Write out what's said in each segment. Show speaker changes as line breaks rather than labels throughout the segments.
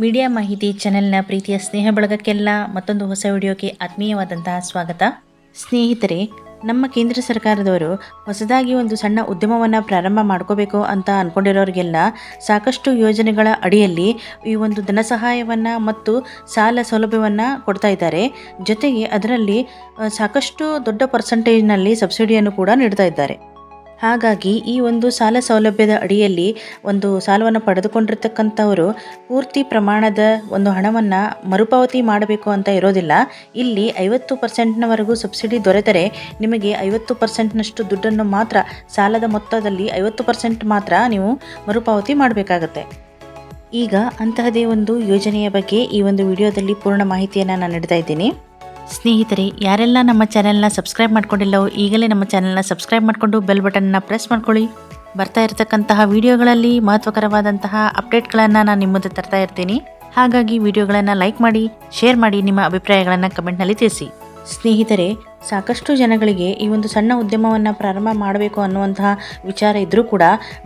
Media ಮಾಹಿತಿ ಚಾನೆಲ್ನ ಪ್ರೀತಿಯ ಸ್ನೇಹ ಬಳಗಕ್ಕೆಲ್ಲ ಮತ್ತೊಂದು ಹೊಸ ವಿಡಿಯೋಗೆ ಆತ್ಮೀಯವಾದಂತಹ ಸ್ವಾಗತ. ಸ್ನೇಹಿತರೆ, ನಮ್ಮ ಕೇಂದ್ರ ಸರ್ಕಾರದವರು ಹೊಸದಾಗಿ ಒಂದು ಸಣ್ಣ ಉದ್ಯಮವನ್ನು ಪ್ರಾರಂಭ ಮಾಡ್ಕೋಬೇಕು ಅಂತ ಅಂದ್ಕೊಂಡಿರೋರಿಗೆಲ್ಲ ಸಾಕಷ್ಟು ಯೋಜನೆಗಳ ಅಡಿಯಲ್ಲಿ ಈ ಒಂದು ಧನ ಸಹಾಯವನ್ನು ಮತ್ತು ಸಾಲ ಸೌಲಭ್ಯವನ್ನು ಕೊಡ್ತಾ ಇದ್ದಾರೆ. ಜೊತೆಗೆ ಅದರಲ್ಲಿ ಸಾಕಷ್ಟು ದೊಡ್ಡ ಪರ್ಸೆಂಟೇಜ್ನಲ್ಲಿ ಸಬ್ಸಿಡಿಯನ್ನು ಕೂಡ ನೀಡ್ತಾ ಇದ್ದಾರೆ. ಹಾಗಾಗಿ ಈ ಒಂದು ಸಾಲ ಸೌಲಭ್ಯದ ಅಡಿಯಲ್ಲಿ ಒಂದು ಸಾಲವನ್ನು ಪಡೆದುಕೊಂಡಿರ್ತಕ್ಕಂಥವರು ಪೂರ್ತಿ ಪ್ರಮಾಣದ ಒಂದು ಹಣವನ್ನು ಮರುಪಾವತಿ ಮಾಡಬೇಕು ಅಂತ ಇರೋದಿಲ್ಲ. ಇಲ್ಲಿ ಐವತ್ತು ಪರ್ಸೆಂಟ್ನವರೆಗೂ ಸಬ್ಸಿಡಿ ದೊರೆತರೆ ನಿಮಗೆ ಐವತ್ತು ಪರ್ಸೆಂಟ್ನಷ್ಟು ದುಡ್ಡನ್ನು ಮಾತ್ರ ಸಾಲದ ಮೊತ್ತದಲ್ಲಿ ಐವತ್ತು ಪರ್ಸೆಂಟ್ ಮಾತ್ರ ನೀವು ಮರುಪಾವತಿ ಮಾಡಬೇಕಾಗತ್ತೆ. ಈಗ ಅಂತಹದೇ ಒಂದು ಯೋಜನೆಯ ಬಗ್ಗೆ ಈ ಒಂದು ವಿಡಿಯೋದಲ್ಲಿ ಪೂರ್ಣ ಮಾಹಿತಿಯನ್ನು ನಾನು ನೀಡ್ತಾ ಇದ್ದೀನಿ. ಸ್ನೇಹಿತರೆ, ಯಾರೆಲ್ಲ ನಮ್ಮ ಚಾನೆಲ್ನ ಸಬ್ಸ್ಕ್ರೈಬ್ ಮಾಡ್ಕೊಂಡಿಲ್ಲವೋ ಈಗಲೇ ನಮ್ಮ ಚಾನೆಲ್ನ ಸಬ್ಸ್ಕ್ರೈಬ್ ಮಾಡಿಕೊಂಡು ಬೆಲ್ ಬಟನ್ನ ಪ್ರೆಸ್ ಮಾಡ್ಕೊಳ್ಳಿ. ಬರ್ತಾ ಇರತಕ್ಕಂತಹ ವಿಡಿಯೋಗಳಲ್ಲಿ ಮಹತ್ವಕರವಾದಂತಹ ಅಪ್ಡೇಟ್ಗಳನ್ನು ನಾನು ನಿಮ್ಮ ಮುಂದೆ ತರ್ತಾ ಇರ್ತೀನಿ. ಹಾಗಾಗಿ ವಿಡಿಯೋಗಳನ್ನು ಲೈಕ್ ಮಾಡಿ, ಶೇರ್ ಮಾಡಿ ನಿಮ್ಮ ಅಭಿಪ್ರಾಯಗಳನ್ನು ಕಮೆಂಟ್ನಲ್ಲಿ ತಿಳಿಸಿ. ಸ್ನೇಹಿತರೆ, ಸಾಕಷ್ಟು ಜನಗಳಿಗೆ ಈ ಒಂದು ಸಣ್ಣ ಉದ್ಯಮವನ್ನು ಪ್ರಾರಂಭ ಮಾಡಬೇಕು ಅನ್ನುವಂತಹ ವಿಚಾರ ಇದ್ದರೂ ಕೂಡ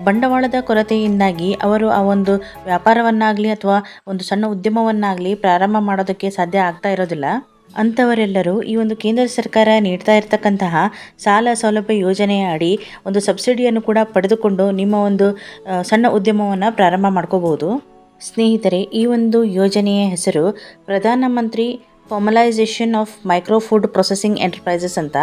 ಬಂಡವಾಳದ ಕೊರತೆಯಿಂದಾಗಿ ಅವರು ಆ ಒಂದು ವ್ಯಾಪಾರವನ್ನಾಗಲಿ ಅಥವಾ ಒಂದು ಸಣ್ಣ ಉದ್ಯಮವನ್ನಾಗಲಿ ಪ್ರಾರಂಭ ಮಾಡೋದಕ್ಕೆ ಸಾಧ್ಯ ಆಗ್ತಾ ಇರೋದಿಲ್ಲ. ಅಂಥವರೆಲ್ಲರೂ ಈ ಒಂದು ಕೇಂದ್ರ ಸರ್ಕಾರ ನೀಡ್ತಾ ಇರತಕ್ಕಂತಹ ಸಾಲ ಸೌಲಭ್ಯ ಯೋಜನೆಯ ಅಡಿ ಒಂದು ಸಬ್ಸಿಡಿಯನ್ನು ಕೂಡ ಪಡೆದುಕೊಂಡು ನಿಮ್ಮ ಒಂದು ಸಣ್ಣ ಉದ್ಯಮವನ್ನು ಪ್ರಾರಂಭ ಮಾಡ್ಕೋಬಹುದು. ಸ್ನೇಹಿತರೆ, ಈ ಒಂದು ಯೋಜನೆಯ ಹೆಸರು Pradhanmantri formalisation of micro food processing enterprises ಅಂತ.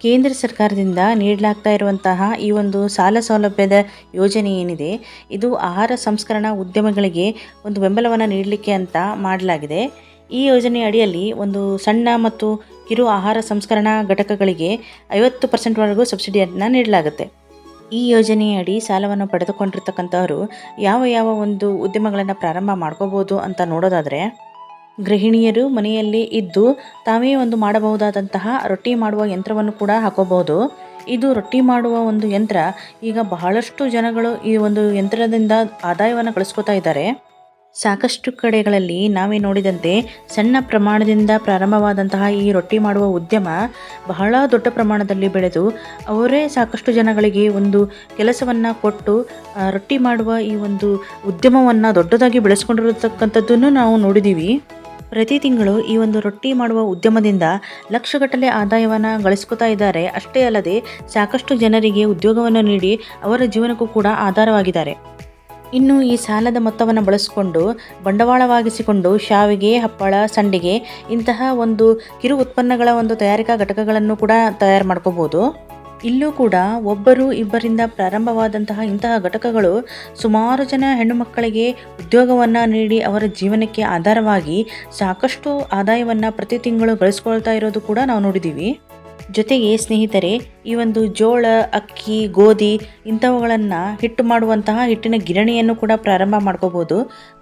ಕೇಂದ್ರ ಸರ್ಕಾರದಿಂದ ನೀಡಲಾಗ್ತಾ ಇರುವಂತಹ ಈ ಒಂದು ಸಾಲ ಸೌಲಭ್ಯದ ಯೋಜನೆ ಏನಿದೆ, ಇದು ಆಹಾರ ಸಂಸ್ಕರಣಾ ಉದ್ಯಮಗಳಿಗೆ ಒಂದು ಬೆಂಬಲವನ್ನು ನೀಡಲಿಕ್ಕೆ ಅಂತ ಮಾಡಲಾಗಿದೆ. ಈ ಯೋಜನೆಯ ಅಡಿಯಲ್ಲಿ ಒಂದು ಸಣ್ಣ ಮತ್ತು ಕಿರು ಆಹಾರ ಸಂಸ್ಕರಣಾ ಘಟಕಗಳಿಗೆ ಐವತ್ತು ಪರ್ಸೆಂಟ್ವರೆಗೂ ಸಬ್ಸಿಡಿಯನ್ನು ನೀಡಲಾಗುತ್ತೆ. ಈ ಯೋಜನೆಯ ಅಡಿ ಸಾಲವನ್ನು ಪಡೆದುಕೊಂಡಿರ್ತಕ್ಕಂಥವರು ಯಾವ ಯಾವ ಒಂದು ಉದ್ಯಮಗಳನ್ನು ಪ್ರಾರಂಭ ಮಾಡ್ಕೋಬೋದು ಅಂತ ನೋಡೋದಾದರೆ, ಗೃಹಿಣಿಯರು ಮನೆಯಲ್ಲಿ ಇದ್ದು ತಾವೇ ಒಂದು ಮಾಡಬಹುದಾದಂತಹ ರೊಟ್ಟಿ ಮಾಡುವ ಯಂತ್ರವನ್ನು ಕೂಡ ಹಾಕೋಬಹುದು ಇದು ರೊಟ್ಟಿ ಮಾಡುವ ಒಂದು ಯಂತ್ರ ಈಗ ಬಹಳಷ್ಟು ಜನಗಳು ಈ ಒಂದು ಯಂತ್ರದಿಂದ ಆದಾಯವನ್ನು ಗಳಿಸ್ಕೋತಾ ಇದ್ದಾರೆ. ಸಾಕಷ್ಟು ಕಡೆಗಳಲ್ಲಿ ನಾವೇ ನೋಡಿದಂತೆ ಸಣ್ಣ ಪ್ರಮಾಣದಿಂದ ಪ್ರಾರಂಭವಾದಂತಹ ಈ ರೊಟ್ಟಿ ಮಾಡುವ ಉದ್ಯಮ ಬಹಳ ದೊಡ್ಡ ಪ್ರಮಾಣದಲ್ಲಿ ಬೆಳೆದು ಅವರೇ ಸಾಕಷ್ಟು ಜನಗಳಿಗೆ ಒಂದು ಕೆಲಸವನ್ನು ಕೊಟ್ಟು ರೊಟ್ಟಿ ಮಾಡುವ ಈ ಒಂದು ಉದ್ಯಮವನ್ನು ದೊಡ್ಡದಾಗಿ ಬೆಳೆಸ್ಕೊಂಡಿರತಕ್ಕಂಥದ್ದನ್ನು ನಾವು ನೋಡಿದ್ದೀವಿ ಪ್ರತಿ ತಿಂಗಳು ಈ ಒಂದು ರೊಟ್ಟಿ ಮಾಡುವ ಉದ್ಯಮದಿಂದ ಲಕ್ಷಗಟ್ಟಲೆ ಆದಾಯವನ್ನು ಗಳಿಸ್ಕೊತಾ ಇದ್ದಾರೆ. ಅಷ್ಟೇ ಅಲ್ಲದೆ ಸಾಕಷ್ಟು ಜನರಿಗೆ ಉದ್ಯೋಗವನ್ನು ನೀಡಿ ಅವರ ಜೀವನಕ್ಕೂ ಕೂಡ ಆಧಾರವಾಗಿದ್ದಾರೆ. ಇನ್ನು ಈ ಸಾಲದ ಮೊತ್ತವನ್ನು ಬಳಸಿಕೊಂಡು ಬಂಡವಾಳವಾಗಿಸಿಕೊಂಡು ಶಾವಿಗೆ, ಹಪ್ಪಳ, ಸಂಡಿಗೆ ಇಂತಹ ಒಂದು ಕಿರು ಉತ್ಪನ್ನಗಳ ಒಂದು ತಯಾರಿಕಾ ಘಟಕಗಳನ್ನು ಕೂಡ ತಯಾರು ಮಾಡ್ಕೋಬೋದು. ಇಲ್ಲೂ ಕೂಡ ಒಬ್ಬರು ಇಬ್ಬರಿಂದ ಪ್ರಾರಂಭವಾದಂತಹ ಇಂತಹ ಘಟಕಗಳು ಸುಮಾರು ಜನ ಹೆಣ್ಣು ಮಕ್ಕಳಿಗೆ ಉದ್ಯೋಗವನ್ನು ನೀಡಿ ಅವರ ಜೀವನಕ್ಕೆ ಆಧಾರವಾಗಿ ಸಾಕಷ್ಟು ಆದಾಯವನ್ನು ಪ್ರತಿ ತಿಂಗಳು ಗಳಿಸ್ಕೊಳ್ತಾ ಇರೋದು ಕೂಡ ನಾವು ನೋಡಿದ್ದೀವಿ ಜೊತೆಗೆ ಸ್ನೇಹಿತರೆ, ಈ ಒಂದು ಜೋಳ, ಅಕ್ಕಿ, ಗೋಧಿ ಇಂಥವುಗಳನ್ನು ಹಿಟ್ಟು ಮಾಡುವಂತಹ ಹಿಟ್ಟಿನ ಗಿರಣಿಯನ್ನು ಕೂಡ ಪ್ರಾರಂಭ ಮಾಡ್ಕೋಬೋದು.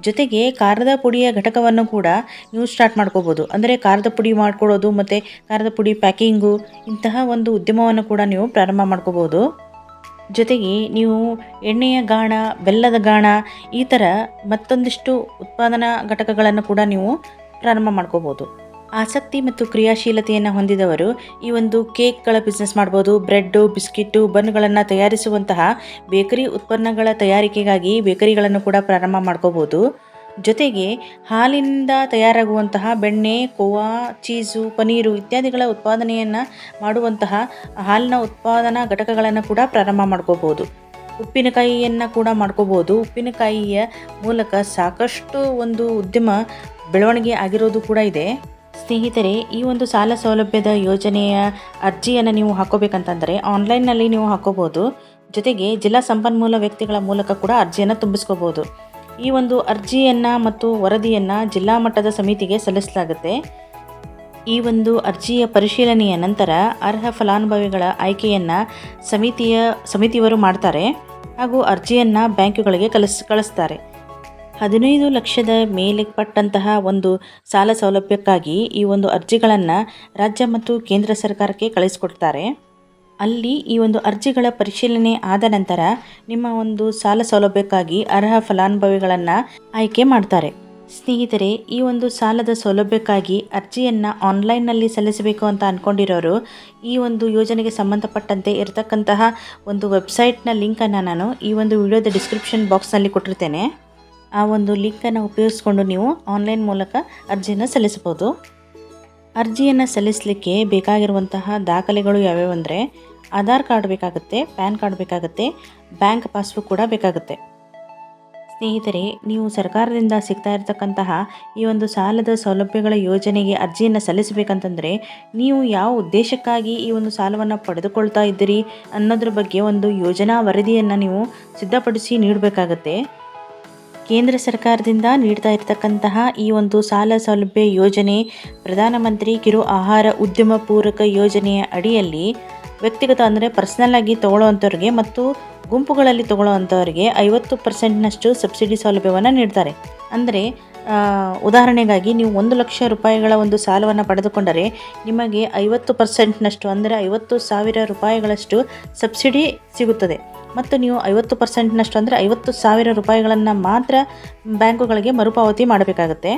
ಜೊತೆಗೆ ಖಾರದ ಪುಡಿಯ ಘಟಕವನ್ನು ಕೂಡ ನೀವು ಸ್ಟಾರ್ಟ್ ಮಾಡ್ಕೋಬೋದು. ಅಂದರೆ ಖಾರದ ಪುಡಿ ಮಾಡ್ಕೊಳ್ಳೋದು ಮತ್ತು ಖಾರದ ಪುಡಿ ಪ್ಯಾಕಿಂಗು ಇಂತಹ ಒಂದು ಉದ್ಯಮವನ್ನು ಕೂಡ ನೀವು ಪ್ರಾರಂಭ ಮಾಡ್ಕೋಬೋದು. ಜೊತೆಗೆ ನೀವು ಎಣ್ಣೆಯ ಗಾಣ, ಬೆಲ್ಲದ ಗಾಣ ಈ ಥರ ಮತ್ತೊಂದಿಷ್ಟು ಉತ್ಪಾದನಾ ಘಟಕಗಳನ್ನು ಕೂಡ ನೀವು ಪ್ರಾರಂಭ ಮಾಡ್ಕೋಬೋದು. ಆಸಕ್ತಿ ಮತ್ತು ಕ್ರಿಯಾಶೀಲತೆಯನ್ನು ಹೊಂದಿದವರು ಈ ಒಂದು ಕೇಕ್ಗಳ ಬಿಸ್ನೆಸ್ ಮಾಡ್ಬೋದು, ಬ್ರೆಡ್ಡು, ಬಿಸ್ಕಿಟ್ಟು ಬನ್ಗಳನ್ನು ತಯಾರಿಸುವಂತಹ ಬೇಕರಿ ಉತ್ಪನ್ನಗಳ ತಯಾರಿಕೆಗಾಗಿ ಬೇಕರಿಗಳನ್ನು ಕೂಡ ಪ್ರಾರಂಭ ಮಾಡ್ಕೋಬೋದು. ಜೊತೆಗೆ ಹಾಲಿನಿಂದ ತಯಾರಾಗುವಂತಹ ಬೆಣ್ಣೆ, ಕೋವಾ, ಚೀಸು, ಪನೀರು ಇತ್ಯಾದಿಗಳ ಉತ್ಪಾದನೆಯನ್ನು ಮಾಡುವಂತಹ ಹಾಲಿನ ಉತ್ಪಾದನಾ ಘಟಕಗಳನ್ನು ಕೂಡ ಪ್ರಾರಂಭ ಮಾಡ್ಕೋಬೋದು. ಉಪ್ಪಿನಕಾಯಿಯನ್ನು ಕೂಡ ಮಾಡ್ಕೋಬೋದು. ಉಪ್ಪಿನಕಾಯಿಯ ಮೂಲಕ ಸಾಕಷ್ಟು ಒಂದು ಉದ್ಯಮ ಬೆಳವಣಿಗೆ ಆಗಿರೋದು ಕೂಡ ಇದೆ. ಸ್ನೇಹಿತರೆ, ಈ ಒಂದು ಸಾಲ ಸೌಲಭ್ಯದ ಯೋಜನೆಯ ಅರ್ಜಿಯನ್ನು ನೀವು ಹಾಕೋಬೇಕಂತಂದರೆ ಆನ್ಲೈನ್ನಲ್ಲಿ ನೀವು ಹಾಕೋಬೋದು. ಜೊತೆಗೆ ಜಿಲ್ಲಾ ಸಂಪನ್ಮೂಲ ವ್ಯಕ್ತಿಗಳ ಮೂಲಕ ಕೂಡ ಅರ್ಜಿಯನ್ನು ತುಂಬಿಸ್ಕೋಬೋದು. ಈ ಒಂದು ಅರ್ಜಿಯನ್ನು ಮತ್ತು ವರದಿಯನ್ನು ಜಿಲ್ಲಾ ಮಟ್ಟದ ಸಮಿತಿಗೆ ಸಲ್ಲಿಸಲಾಗುತ್ತೆ. ಈ ಒಂದು ಅರ್ಜಿಯ ಪರಿಶೀಲನೆಯ ನಂತರ ಅರ್ಹ ಫಲಾನುಭವಿಗಳ ಆಯ್ಕೆಯನ್ನು ಸಮಿತಿಯ ಸಮಿತಿಯವರು ಮಾಡ್ತಾರೆ ಹಾಗೂ ಅರ್ಜಿಯನ್ನು ಬ್ಯಾಂಕುಗಳಿಗೆ ಕಲಿಸ್, ಕಳಿಸ್ತಾರೆ. ಹದಿನೈದು ಲಕ್ಷದ ಮೇಲೆ ಪಟ್ಟಂತಹ ಒಂದು ಸಾಲ ಸೌಲಭ್ಯಕ್ಕಾಗಿ ಈ ಒಂದು ಅರ್ಜಿಗಳನ್ನು ರಾಜ್ಯ ಮತ್ತು ಕೇಂದ್ರ ಸರ್ಕಾರಕ್ಕೆ ಕಳಿಸಿಕೊಡ್ತಾರೆ. ಅಲ್ಲಿ ಈ ಒಂದು ಅರ್ಜಿಗಳ ಪರಿಶೀಲನೆ ಆದ ನಂತರ ನಿಮ್ಮ ಒಂದು ಸಾಲ ಸೌಲಭ್ಯಕ್ಕಾಗಿ ಅರ್ಹ ಫಲಾನುಭವಿಗಳನ್ನು ಆಯ್ಕೆ ಮಾಡ್ತಾರೆ. ಸ್ನೇಹಿತರೆ, ಈ ಒಂದು ಸಾಲದ ಸೌಲಭ್ಯಕ್ಕಾಗಿ ಅರ್ಜಿಯನ್ನು ಆನ್ಲೈನ್ನಲ್ಲಿ ಸಲ್ಲಿಸಬೇಕು ಅಂತ ಅಂದ್ಕೊಂಡಿರೋರು ಈ ಒಂದು ಯೋಜನೆಗೆ ಸಂಬಂಧಪಟ್ಟಂತೆ ಇರತಕ್ಕಂತಹ ಒಂದು ವೆಬ್ಸೈಟ್ನ ಲಿಂಕನ್ನು ನಾನು ಈ ಒಂದು ವಿಡಿಯೋದ ಡಿಸ್ಕ್ರಿಪ್ಷನ್ ಬಾಕ್ಸ್ನಲ್ಲಿ ಕೊಟ್ಟಿರ್ತೇನೆ. ಆ ಒಂದು ಲಿಂಕನ್ನು ಉಪಯೋಗಿಸ್ಕೊಂಡು ನೀವು ಆನ್ಲೈನ್ ಮೂಲಕ ಅರ್ಜಿಯನ್ನು ಸಲ್ಲಿಸಬಹುದು. ಅರ್ಜಿಯನ್ನು ಸಲ್ಲಿಸಲಿಕ್ಕೆ ಬೇಕಾಗಿರುವಂತಹ ದಾಖಲೆಗಳು ಯಾವ್ಯಾವು ಅಂದರೆ ಆಧಾರ್ ಕಾರ್ಡ್ ಬೇಕಾಗುತ್ತೆ, ಪ್ಯಾನ್ ಕಾರ್ಡ್ ಬೇಕಾಗುತ್ತೆ, ಬ್ಯಾಂಕ್ ಪಾಸ್ಬುಕ್ ಕೂಡ ಬೇಕಾಗುತ್ತೆ. ಸ್ನೇಹಿತರೆ, ನೀವು ಸರ್ಕಾರದಿಂದ ಸಿಗ್ತಾ ಇರತಕ್ಕಂತಹ ಈ ಒಂದು ಸಾಲದ ಸೌಲಭ್ಯಗಳ ಯೋಜನೆಗೆ ಅರ್ಜಿಯನ್ನು ಸಲ್ಲಿಸಬೇಕಂತಂದರೆ ನೀವು ಯಾವ ಉದ್ದೇಶಕ್ಕಾಗಿ ಈ ಒಂದು ಸಾಲವನ್ನು ಪಡೆದುಕೊಳ್ತಾ ಇದ್ದೀರಿ ಅನ್ನೋದ್ರ ಬಗ್ಗೆ ಒಂದು ಯೋಜನಾ ವರದಿಯನ್ನು ನೀವು ಸಿದ್ಧಪಡಿಸಿ ನೀಡಬೇಕಾಗತ್ತೆ. ಕೇಂದ್ರ ಸರ್ಕಾರದಿಂದ ನೀಡ್ತಾ ಇರತಕ್ಕಂತಹ ಈ ಒಂದು ಸಾಲ ಸೌಲಭ್ಯ ಯೋಜನೆ ಪ್ರಧಾನಮಂತ್ರಿ ಕಿರು ಆಹಾರ ಉದ್ಯಮ ಪೂರಕ ಯೋಜನೆಯ ಅಡಿಯಲ್ಲಿ ವ್ಯಕ್ತಿಗತ ಅಂದರೆ ಪರ್ಸನಲ್ ಆಗಿ ತಗೊಳ್ಳುವಂಥವ್ರಿಗೆ ಮತ್ತು ಗುಂಪುಗಳಲ್ಲಿ ತಗೊಳ್ಳುವಂಥವ್ರಿಗೆ ಐವತ್ತು ಪರ್ಸೆಂಟ್ನಷ್ಟು ಸಬ್ಸಿಡಿ ಸೌಲಭ್ಯವನ್ನು ನೀಡ್ತಾರೆ. ಅಂದರೆ ಉದಾಹರಣೆಗಾಗಿ ನೀವು ಒಂದು ಲಕ್ಷ ರೂಪಾಯಿಗಳ ಒಂದು ಸಾಲವನ್ನು ಪಡೆದುಕೊಂಡರೆ ನಿಮಗೆ ಐವತ್ತು ಪರ್ಸೆಂಟ್ನಷ್ಟು ಅಂದರೆ ಐವತ್ತು ಸಾವಿರ ರೂಪಾಯಿಗಳಷ್ಟು ಸಬ್ಸಿಡಿ ಸಿಗುತ್ತದೆ. ಮತ್ತು ನೀವು ಐವತ್ತು ಪರ್ಸೆಂಟ್ನಷ್ಟು ಅಂದರೆ ಐವತ್ತು ಸಾವಿರ ರೂಪಾಯಿಗಳನ್ನು ಮಾತ್ರ ಬ್ಯಾಂಕುಗಳಿಗೆ ಮರುಪಾವತಿ ಮಾಡಬೇಕಾಗುತ್ತೆ.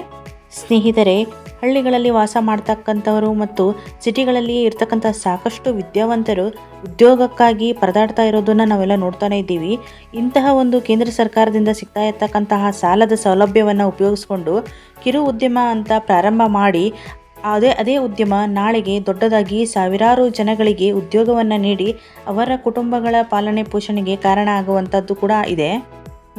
ಸ್ನೇಹಿತರೆ, ಹಳ್ಳಿಗಳಲ್ಲಿ ವಾಸ ಮಾಡ್ತಕ್ಕಂಥವರು ಮತ್ತು ಸಿಟಿಗಳಲ್ಲಿ ಇರ್ತಕ್ಕಂಥ ಸಾಕಷ್ಟು ವಿದ್ಯಾವಂತರು ಉದ್ಯೋಗಕ್ಕಾಗಿ ಪರದಾಡ್ತಾ ಇರೋದನ್ನು ನಾವೆಲ್ಲ ನೋಡ್ತಾನೇ ಇದ್ದೀವಿ. ಇಂತಹ ಒಂದು ಕೇಂದ್ರ ಸರ್ಕಾರದಿಂದ ಸಿಗ್ತಾ ಇರ್ತಕ್ಕಂತಹ ಸಾಲದ ಸೌಲಭ್ಯವನ್ನು ಉಪಯೋಗಿಸ್ಕೊಂಡು ಕಿರು ಉದ್ಯಮ ಅಂತ ಪ್ರಾರಂಭ ಮಾಡಿ ಅದೇ ಅದೇ ಉದ್ಯಮ ನಾಳೆಗೆ ದೊಡ್ಡದಾಗಿ ಸಾವಿರಾರು ಜನಗಳಿಗೆ ಉದ್ಯೋಗವನ್ನು ನೀಡಿ ಅವರ ಕುಟುಂಬಗಳ ಪಾಲನೆ ಪೋಷಣೆಗೆ ಕಾರಣ ಆಗುವಂಥದ್ದು ಕೂಡ ಇದೆ.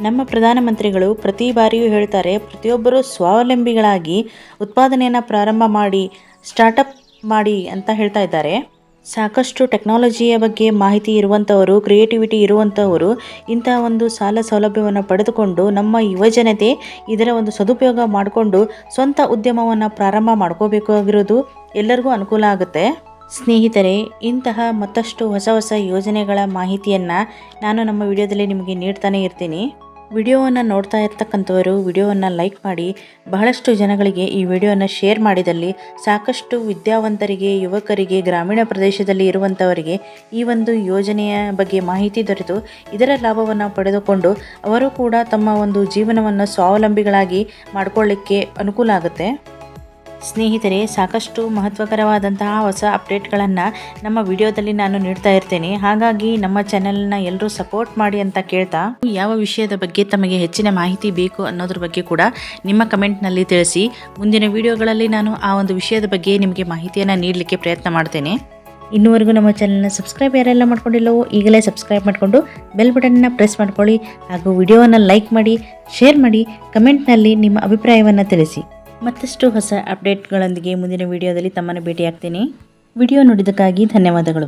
ನಮ್ಮ ಪ್ರಧಾನಮಂತ್ರಿಗಳು ಪ್ರತಿ ಬಾರಿಯೂ ಹೇಳ್ತಾರೆ, ಪ್ರತಿಯೊಬ್ಬರು ಸ್ವಾವಲಂಬಿಗಳಾಗಿ ಉತ್ಪಾದನೆಯನ್ನು ಪ್ರಾರಂಭ ಮಾಡಿ ಸ್ಟಾರ್ಟಪ್ ಮಾಡಿ ಅಂತ ಹೇಳ್ತಾ ಇದ್ದಾರೆ. ಸಾಕಷ್ಟು ಟೆಕ್ನಾಲಜಿಯ ಬಗ್ಗೆ ಮಾಹಿತಿ ಇರುವಂಥವರು ಕ್ರಿಯೇಟಿವಿಟಿ ಇರುವಂಥವರು ಇಂಥ ಒಂದು ಸಾಲ ಸೌಲಭ್ಯವನ್ನು ಪಡೆದುಕೊಂಡು ನಮ್ಮ ಯುವಜನತೆ ಇದರ ಒಂದು ಸದುಪಯೋಗ ಮಾಡಿಕೊಂಡು ಸ್ವಂತ ಉದ್ಯಮವನ್ನು ಪ್ರಾರಂಭ ಮಾಡ್ಕೋಬೇಕಾಗಿರೋದು ಎಲ್ಲರಿಗೂ ಅನುಕೂಲ ಆಗುತ್ತೆ. ಸ್ನೇಹಿತರೆ, ಇಂತಹ ಮತ್ತಷ್ಟು ಹೊಸ ಹೊಸ ಯೋಜನೆಗಳ ಮಾಹಿತಿಯನ್ನು ನಾನು ನಮ್ಮ ವಿಡಿಯೋದಲ್ಲಿ ನಿಮಗೆ ನೀಡ್ತಾನೆ ಇರ್ತೀನಿ. ವಿಡಿಯೋವನ್ನು ನೋಡ್ತಾ ಇರ್ತಕ್ಕಂಥವರು ವಿಡಿಯೋವನ್ನು ಲೈಕ್ ಮಾಡಿ ಬಹಳಷ್ಟು ಜನಗಳಿಗೆ ಈ ವಿಡಿಯೋನ ಶೇರ್ ಮಾಡಿದಲ್ಲಿ ಸಾಕಷ್ಟು ವಿದ್ಯಾವಂತರಿಗೆ, ಯುವಕರಿಗೆ, ಗ್ರಾಮೀಣ ಪ್ರದೇಶದಲ್ಲಿ ಇರುವಂಥವರಿಗೆ ಈ ಒಂದು ಯೋಜನೆಯ ಬಗ್ಗೆ ಮಾಹಿತಿ ದೊರೆತು. ಇದರ ಲಾಭವನ್ನು ಪಡೆದುಕೊಂಡು ಅವರು ಕೂಡ ತಮ್ಮ ಒಂದು ಜೀವನವನ್ನು ಸ್ವಾವಲಂಬಿಗಳಾಗಿ ಮಾಡಿಕೊಳ್ಳಿಕ್ಕೆ ಅನುಕೂಲ ಆಗುತ್ತೆ. ಸ್ನೇಹಿತರೆ, ಸಾಕಷ್ಟು ಮಹತ್ವಕರವಾದಂತಹ ಹೊಸ ಅಪ್ಡೇಟ್ಗಳನ್ನು ನಮ್ಮ ವಿಡಿಯೋದಲ್ಲಿ ನಾನು ನೀಡ್ತಾ ಇರ್ತೇನೆ. ಹಾಗಾಗಿ ನಮ್ಮ ಚಾನೆಲ್ನ ಎಲ್ಲರೂ ಸಪೋರ್ಟ್ ಮಾಡಿ ಅಂತ ಕೇಳ್ತಾ, ಯಾವ ವಿಷಯದ ಬಗ್ಗೆ ತಮಗೆ ಹೆಚ್ಚಿನ ಮಾಹಿತಿ ಬೇಕು ಅನ್ನೋದ್ರ ಬಗ್ಗೆ ಕೂಡ ನಿಮ್ಮ ಕಮೆಂಟ್ನಲ್ಲಿ ತಿಳಿಸಿ. ಮುಂದಿನ ವಿಡಿಯೋಗಳಲ್ಲಿ ನಾನು ಆ ಒಂದು ವಿಷಯದ ಬಗ್ಗೆ ನಿಮಗೆ ಮಾಹಿತಿಯನ್ನು ನೀಡಲಿಕ್ಕೆ ಪ್ರಯತ್ನ ಮಾಡ್ತೇನೆ. ಇನ್ನುವರೆಗೂ ನಮ್ಮ ಚಾನಲ್ನ ಸಬ್ಸ್ಕ್ರೈಬ್ ಯಾರೆಲ್ಲ ಮಾಡ್ಕೊಂಡಿಲ್ಲವೋ, ಈಗಲೇ ಸಬ್ಸ್ಕ್ರೈಬ್ ಮಾಡಿಕೊಂಡು ಬೆಲ್ ಬಟನ್ನ ಪ್ರೆಸ್ ಮಾಡ್ಕೊಳ್ಳಿ. ಹಾಗೂ ವಿಡಿಯೋವನ್ನು ಲೈಕ್ ಮಾಡಿ, ಶೇರ್ ಮಾಡಿ, ಕಮೆಂಟ್ನಲ್ಲಿ ನಿಮ್ಮ ಅಭಿಪ್ರಾಯವನ್ನು ತಿಳಿಸಿ. ಮತ್ತಷ್ಟು ಹೊಸ ಅಪ್ಡೇಟ್ಗಳೊಂದಿಗೆ ಮುಂದಿನ ವಿಡಿಯೋದಲ್ಲಿ ತಮ್ಮನ್ನು ಭೇಟಿಯಾಗ್ತೀನಿ. ವಿಡಿಯೋ ನೋಡಿದ್ದಕ್ಕಾಗಿ ಧನ್ಯವಾದಗಳು.